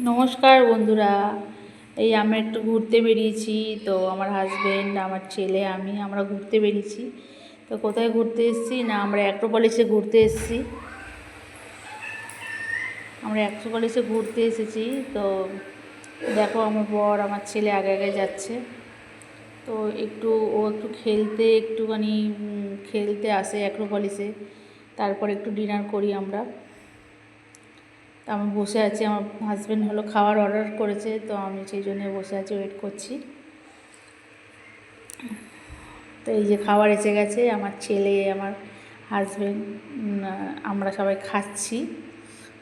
নমস্কার বন্ধুরা। এই আমরা একটু ঘুরতে বেরিয়েছি। তো আমার হাজবেন্ড আমার ছেলে, আমি, আমরা ঘুরতে বেরিয়েছি। তো কোথায় ঘুরতে এসেছি না আমরা অ্যাক্রোপলিসে ঘুরতে এসেছি। আমরা অ্যাক্রোপলিসে ঘুরতে এসেছি। তো দেখো আমার বর আমার ছেলে আগে আগে যাচ্ছে। তো একটু ও একটু খেলতে একটুখানি খেলতে আসে অ্যাক্রোপলিসে তারপর একটু ডিনার করি আমরা। আমি বসে আছি, আমার হাজব্যান্ড হলো খাবার অর্ডার করেছে, তো আমি সেই জন্য বসে আছি ওয়েট করছি। তো এই যে খাবার এসে গেছে, আমার ছেলে, আমার হাজব্যান্ড আমরা সবাই খাচ্ছি।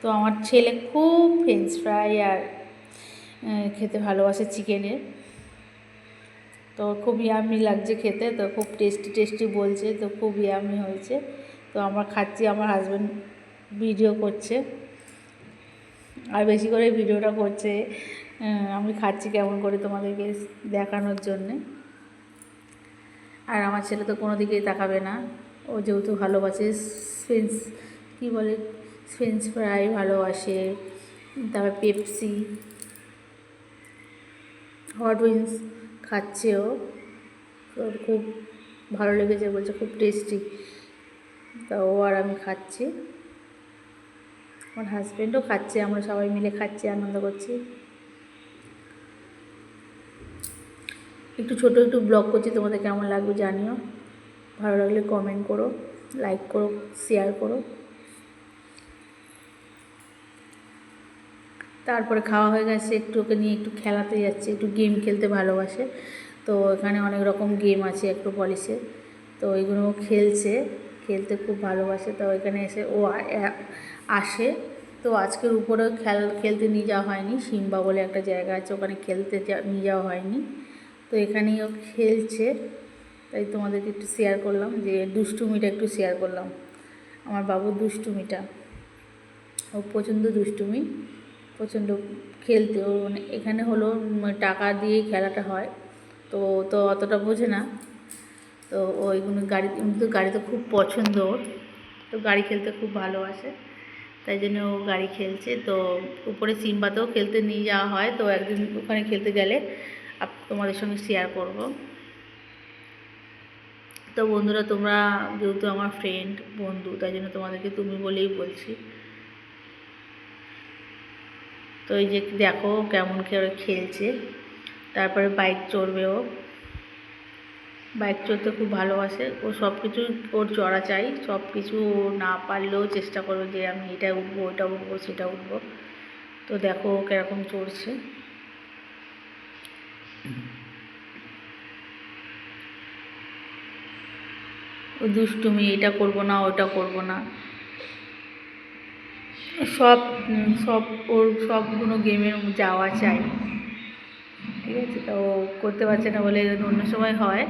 তো আমার ছেলে খুব ফ্রেঞ্চ ফ্রাই আর খেতে ভালোবাসে চিকেনের তো খুব ইয়ামি লাগছে খেতে, তো খুব টেস্টি টেস্টি বলছে, তো খুব ইয়ামি হয়েছে। তো আমরা খাচ্ছি, আমার হাজব্যান্ড ভিডিও করছে। আর বেশি করে ভিডিওটা করছে আমি খাচ্ছি কেমন করে তোমাদেরকে দেখানোর জন্যে। আর আমার ছেলে তো কোনো দিকেই তাকাবে না, ও যেহেতু ভালোবাসে ফ্রেঞ্চ কী বলে ফ্রেঞ্চ ফ্রাই ভালোবাসে, তারপর পেপসি, হট উইংস খাচ্ছে ও। ওর খুব ভালো লেগেছে বলছে, খুব টেস্টি। তা ও আর আমি খাচ্ছি। আমার হাজব্যান্ডও খাচ্ছে, আমরা সবাই মিলে খাচ্ছি, আনন্দ করছি। একটু ছোট একটু ব্লগ করছি, তোমাদের কেমন লাগবে জানিও। ভালো লাগলে কমেন্ট করো লাইক করো শেয়ার করো। তারপরে খাওয়া হয়ে গেছে, একটু ওকে নিয়ে একটু খেলাতে যাচ্ছে, একটু গেম খেলতে ভালোবাসে। তো এখানে অনেক রকম গেম আছে, একটু পলিশে তো ওইগুলো খেলছে। খেলতে খুব ভালোবাসে, তো এখানে এসে ও আসে। তো আজকের উপরে খেল, খেলতে নিয়ে যাওয়া হয়নি, সিম্বা বলে একটা জায়গা আছে, ওখানে খেলতে নিয়ে যাওয়া হয়নি। তো এখানেই ও খেলছে, তাই তোমাদেরকে একটু শেয়ার করলাম যে দুষ্টুমিটা একটু শেয়ার করলাম। আমার বাবুর দুষ্টুমিটা, ও প্রচণ্ড দুষ্টুমি, প্রচণ্ড খেলতে। ও মানে এখানে হলো টাকা দিয়েই খেলাটা হয়, তো তো অতটা বোঝে না। তো ওইগুলো গাড়ি কিন্তু গাড়িতে খুব পছন্দ ওর, তো গাড়ি খেলতে খুব ভালোবাসে। তাই জন্য ও গাড়ি খেলছে। তো উপরে সিম্বাতেও খেলতে নিয়ে যাওয়া হয়। তো একদিন ওখানে খেলতে গেলে তোমাদের সঙ্গে শেয়ার করব। তো বন্ধুরা, তোমরা যেহেতু আমার ফ্রেন্ড বন্ধু, তাই জন্য তোমাদেরকে তুমি বলেই বলছি। তো এই যে দেখো কেমন করে খেলছে। তারপরে বাইক চড়বে ও বাইক চলতে খুব ভালোবাসে। ও সব কিছু ওর চড়া চাই সব কিছু না পারলেও চেষ্টা করবে যে আমি এটা উঠবো ওটা উঠবো, সেটা উঠবো। তো দেখো ও কীরকম চড়ছে। ও দুষ্টুমি, এটা করব না, ওটা করব না। সব সব, ওর সবগুলো গেমের যাওয়া চাই। ঠিক আছে? তো করতে পারছে না বলে অন্য সময় হয়।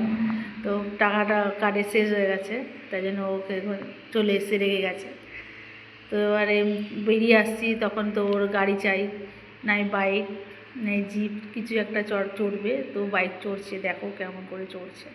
তো টাকাটা কার্ডে শেষ হয়ে গেছে, তাই জন্য ওকে চলে এসে রেগে গেছে। তো এবারে বেরিয়ে আসছি, তখন তো ওর গাড়ি চাই, নাই বাইক নাই জিপ কিছু একটা চড়, চড়বে, তো বাইক চড়ছে, দেখো কেমন করে চড়ছে।